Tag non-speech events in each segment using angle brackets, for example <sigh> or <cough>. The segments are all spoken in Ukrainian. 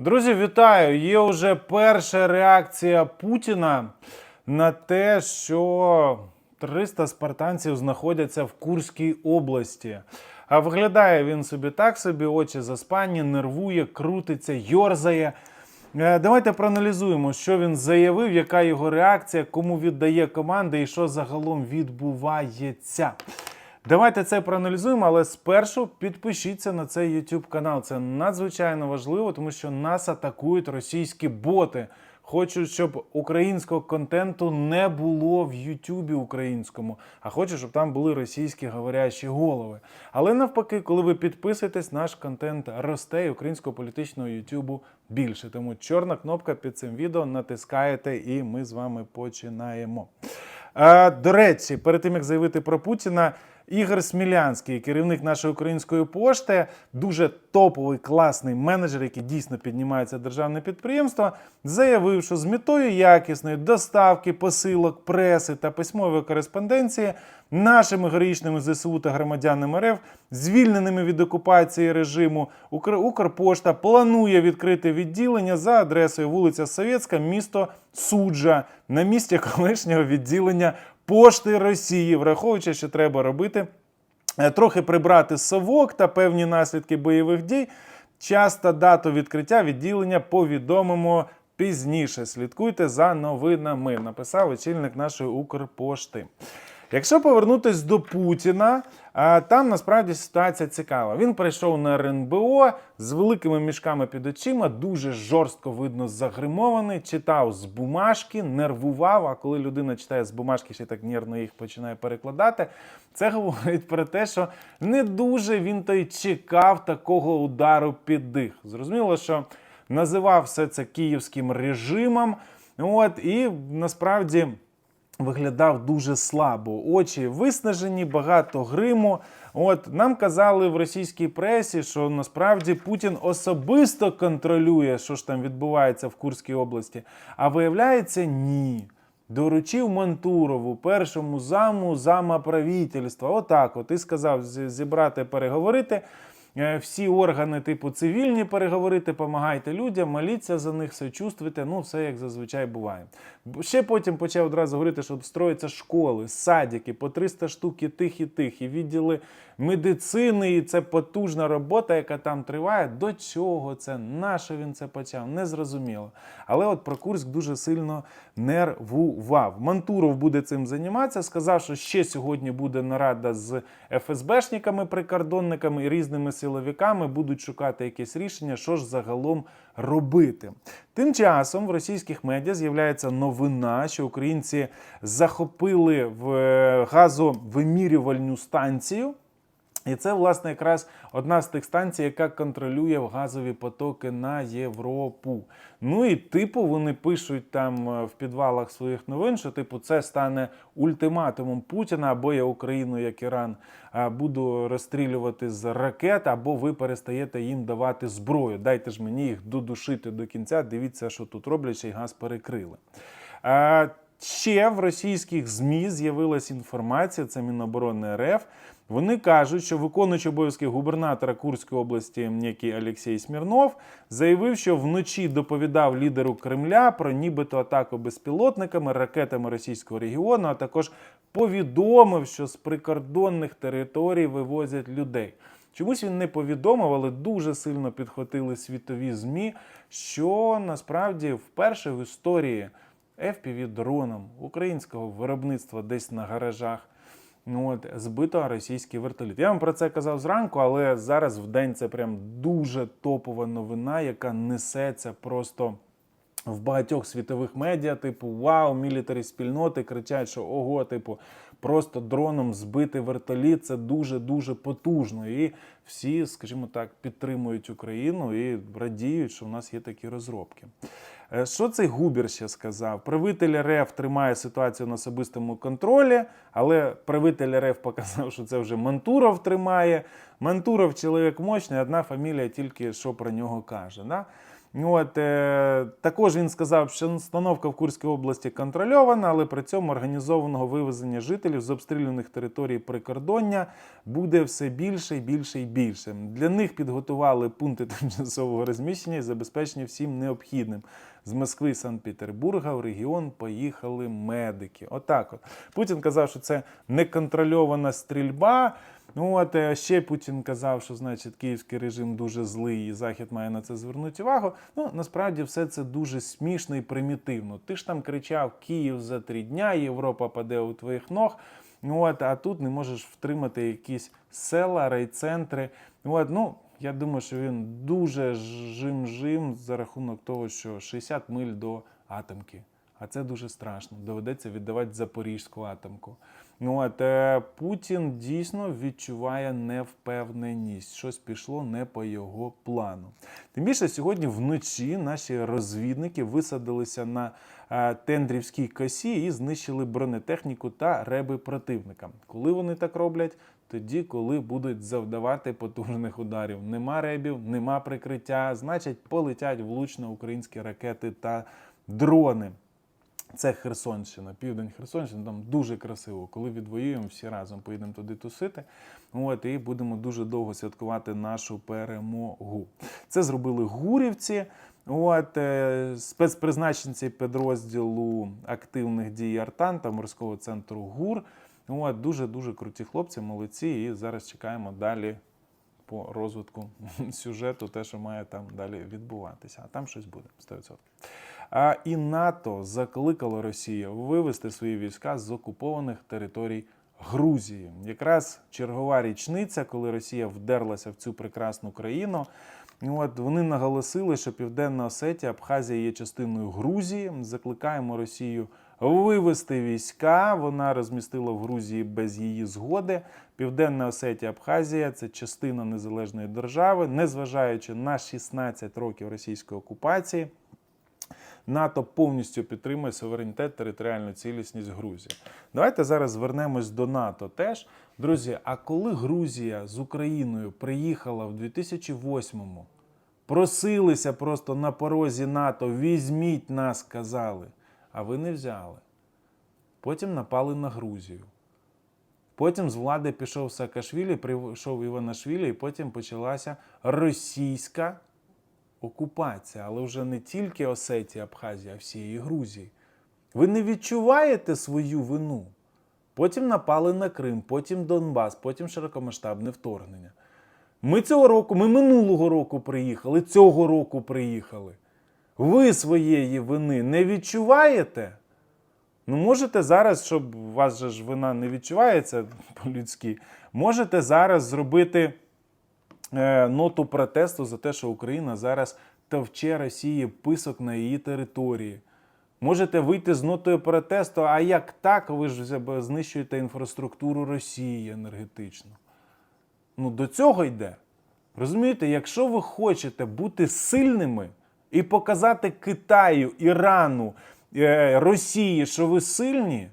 Друзі, вітаю! Є вже перша реакція Путіна на те, що 300 спартанців знаходяться в Курській області. А виглядає він собі так собі, очі заспані, нервує, крутиться, йорзає. Е, Давайте проаналізуємо, що він заявив, яка його реакція, кому віддає команди і що загалом відбувається. Давайте це проаналізуємо, але спершу підпишіться на цей YouTube канал. Це надзвичайно важливо, тому що нас атакують російські боти. Хочуть, щоб українського контенту не було в Ютубі українському, а хочуть, щоб там були російські говорящі голови. Але навпаки, коли ви підписуєтесь, наш контент росте і українського політичного Ютубу більше. Тому чорна кнопка під цим відео натискаєте, і ми з вами починаємо. До речі, перед тим як заявити про Путіна, Ігор Смілянський, керівник нашої української пошти, дуже топовий класний менеджер, який дійсно піднімає це державне підприємство, заявив, що з метою якісної доставки посилок, преси та письмової кореспонденції нашими героїчними ЗСУ та громадянами РФ, звільненими від окупації режиму, Укр- Укрпошта планує відкрити відділення за адресою вулиця Совєтська, місто Суджа, на місці <laughs> колишнього відділення пошти Росії, враховуючи, що треба робити е, трохи прибрати совок та певні наслідки бойових дій. Час та дату відкриття відділення повідомимо пізніше. Слідкуйте за новинами. Написав очільник нашої Укрпошти. Якщо повернутись до Путіна, там насправді ситуація цікава. Він прийшов на РНБО з великими мішками під очима, дуже жорстко видно загримований, читав з бумажки, нервував. А коли людина читає з бумажки, ще так нервно їх починає перекладати. Це говорить про те, що не дуже він той чекав такого удару під дих. Зрозуміло, що називав все це київським режимом. От і насправді виглядав дуже слабо. Очі виснажені, багато гриму. От нам казали в російській пресі, що насправді Путін особисто контролює, що ж там відбувається в Курській області. А виявляється, ні. Доручив Мантурову, першому заму зама правительства. Отак, от і сказав зібрати, переговорити. Е, Всі органи, типу, цивільні переговорити, помагайте людям, моліться за них, сочувствуйте. Ну, все як зазвичай буває. Ще потім почав одразу говорити, що строїться школи, садики, по 300 штук і тих, і тих, і відділи медицини, і це потужна робота, яка там триває. До чого це? На що він це почав? Не зрозуміло. Але от про Курськ дуже сильно нервував. Мантуров буде цим займатися. Сказав, що ще сьогодні буде нарада з ФСБшниками, прикордонниками і різними силовиками. Будуть шукати якесь рішення, що ж загалом робити. Тим часом в російських медіа з'являється новина, що українці захопили в е, газовимірювальну станцію. І це, власне, якраз одна з тих станцій, яка контролює газові потоки на Європу. Ну і типу вони пишуть там е, в підвалах своїх новин, що типу це стане ультиматумом Путіна, або я Україну, як Іран, буду розстрілювати з ракет, або ви перестаєте їм давати зброю. Дайте ж мені їх додушити до кінця. Дивіться, що тут роблять, й газ перекрили. Ще в російських ЗМІ з'явилася інформація, це Міноборони РФ. Вони кажуть, що виконуючий обов'язки губернатора Курської області, який Олексій Смірнов, заявив, що вночі доповідав лідеру Кремля про нібито атаку безпілотниками, ракетами російського регіону, а також повідомив, що з прикордонних територій вивозять людей. Чомусь він не повідомив, але дуже сильно підхватили світові ЗМІ, що насправді вперше в історії FPV-дроном українського виробництва десь на гаражах. Ну, от, збито російський вертоліт. Я вам про це казав зранку, але зараз в день це прям дуже топова новина, яка несеться просто в багатьох світових медіа, типу Вау, мілітарі спільноти кричать, що ого, типу, просто дроном збити вертоліт це дуже дуже потужно. І всі, скажімо так, підтримують Україну і радіють, що в нас є такі розробки. Е, Що цей Губер ще сказав? Правитель РФ тримає ситуацію на особистому контролі, але правитель РФ показав, що це вже Мантуров тримає. Мантуров чоловік мощний, одна фамілія тільки що про нього каже. Да? От, е, також він сказав, що установка в Курській області контрольована, але при цьому організованого вивезення жителів з обстріляних територій прикордоння буде все більше і більше і більше. Для них підготували пункти <laughs> тимчасового розміщення і забезпечення всім необхідним. З Москви і Санкт-Петербурга в регіон поїхали медики. Отак от. Путін казав, що це неконтрольована стрільба. Ну от е, ще Путін казав, що значить київський режим дуже злий, і Захід має на це звернути увагу. Ну насправді все це дуже смішно і примітивно. Ти ж там кричав Київ за три дня, Європа паде у твоїх ног. Ну, От, а тут не можеш втримати якісь села, райцентри. От, ну, я думаю, що він дуже жим-жим за рахунок того, що 60 миль до атомки. А це дуже страшно. Доведеться віддавати Запорізьку атомку. Ну от Путін дійсно відчуває невпевненість. Щось пішло не по його плану. Тим більше сьогодні вночі наші розвідники висадилися на е, Тендрівській косі і знищили бронетехніку та реби противника. Коли вони так роблять? Тоді, коли будуть завдавати потужних ударів. Нема ребів, нема прикриття, значить, полетять влучно українські ракети та дрони. Це Херсонщина, південь Херсонщини, там дуже красиво. Коли відвоюємо, всі разом поїдемо туди тусити. От, і будемо дуже довго святкувати нашу перемогу. Це зробили гурівці. От, е, спецпризначенці підрозділу активних дій Артан та морського центру ГУР. От, дуже дуже круті хлопці, молодці. І зараз чекаємо далі по розвитку <laughs> сюжету, те, що має там далі відбуватися. А там щось буде 100%. А і НАТО закликало Росію вивести свої війська з окупованих територій Грузії. Якраз чергова річниця, коли Росія вдерлася в цю прекрасну країну. От вони наголосили, що Південна Осетія, Абхазія є частиною Грузії. Закликаємо Росію вивести війська. Вона розмістила в Грузії без її згоди. Південна Осетія, Абхазія це частина незалежної держави, незважаючи на 16 років російської окупації. НАТО повністю підтримує суверенітет територіальну цілісність Грузії. Давайте зараз звернемось до НАТО теж. Друзі, а коли Грузія з Україною приїхала в 2008-му, просилися просто на порозі НАТО, візьміть нас, казали, а ви не взяли. Потім напали на Грузію. Потім з влади пішов Саакашвілі, прийшов Іванашвілі, і потім почалася російська окупація, але вже не тільки Осетія, Абхазія, а всієї Грузії. Ви не відчуваєте свою вину. Потім напали на Крим, потім Донбас, потім широкомасштабне вторгнення. Ми цього року, ми минулого року приїхали, цього року приїхали. Ви своєї вини не відчуваєте? Ну, можете зараз, щоб у вас же ж вина не відчувається <laughs> по-людськи, можете зараз зробити е, ноту протесту за те, що Україна зараз товче Росії писок на її території. Можете вийти з нотою протесту, а як так, ви ж знищуєте інфраструктуру Росії енергетичну. Ну, до цього йде. Розумієте, якщо ви хочете бути сильними і показати Китаю, Ірану, е, Росії, що ви сильні,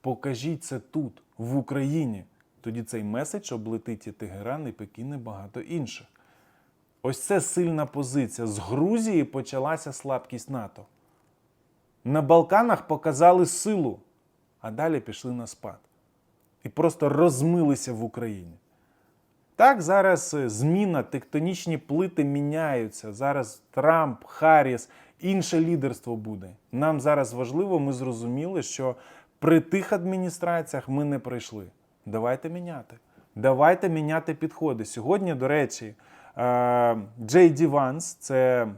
покажіть це тут, в Україні. Тоді цей меседж облетить і Тегеран, і Пекін, і багато інших. Ось це сильна позиція. З Грузії почалася слабкість НАТО. На Балканах показали силу, а далі пішли на спад. І просто розмилися в Україні. Так, зараз е, зміна, тектонічні плити міняються. Зараз Трамп, Харріс, інше лідерство буде. Нам зараз важливо, ми зрозуміли, що при тих адміністраціях ми не пройшли. Давайте міняти. Давайте міняти підходи. Сьогодні, до речі, е, Джей Ді Ванс, це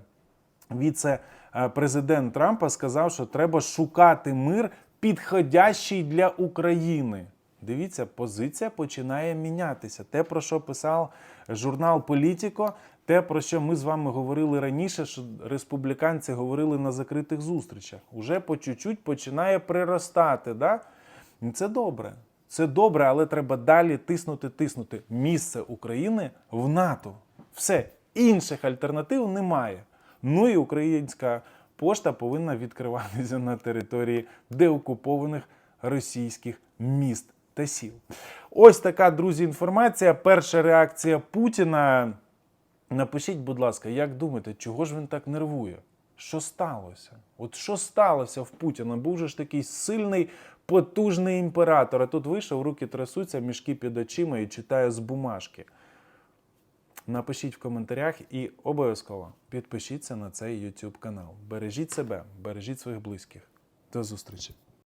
віце-президент Трампа, сказав, що треба шукати мир, підходящий для України. Дивіться, позиція починає мінятися. Те, про що писав журнал Політіко, те, про що ми з вами говорили раніше, що республіканці говорили на закритих зустрічах, уже по чуть-чуть починає приростати. Да? Це добре. Це добре, але треба далі тиснути, тиснути. Місце України в НАТО. Все. Інших альтернатив немає. Ну і українська пошта повинна відкриватися на території деокупованих російських міст та сіл. Ось така, друзі, інформація. Перша реакція Путіна. Напишіть, будь ласка, як думаєте, чого ж він так нервує? Що сталося? От що сталося в Путіна? Був же ж такий сильний, потужний імператор. А тут вийшов, руки трясуться, мішки під очима і читає з бумажки. Напишіть в коментарях і обов'язково підпишіться на цей YouTube канал. Бережіть себе, бережіть своїх близьких. До зустрічі!